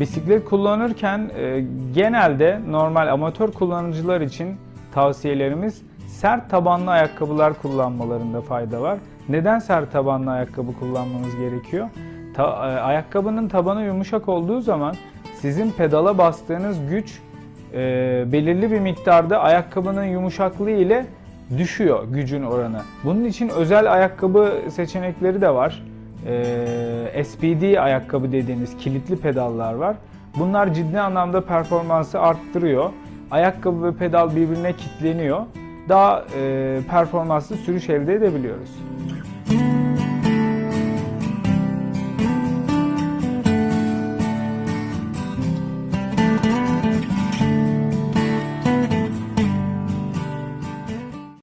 Bisiklet kullanırken e, genelde normal amatör kullanıcılar için tavsiyelerimiz sert tabanlı ayakkabılar kullanmalarında fayda var. Neden sert tabanlı ayakkabı kullanmanız gerekiyor? Ta- e, ayakkabının tabanı yumuşak olduğu zaman sizin pedala bastığınız güç e, belirli bir miktarda ayakkabının yumuşaklığı ile düşüyor gücün oranı. Bunun için özel ayakkabı seçenekleri de var. E, SPD ayakkabı dediğimiz kilitli pedallar var. Bunlar ciddi anlamda performansı arttırıyor. Ayakkabı ve pedal birbirine kilitleniyor. Daha e, performanslı sürüş elde edebiliyoruz.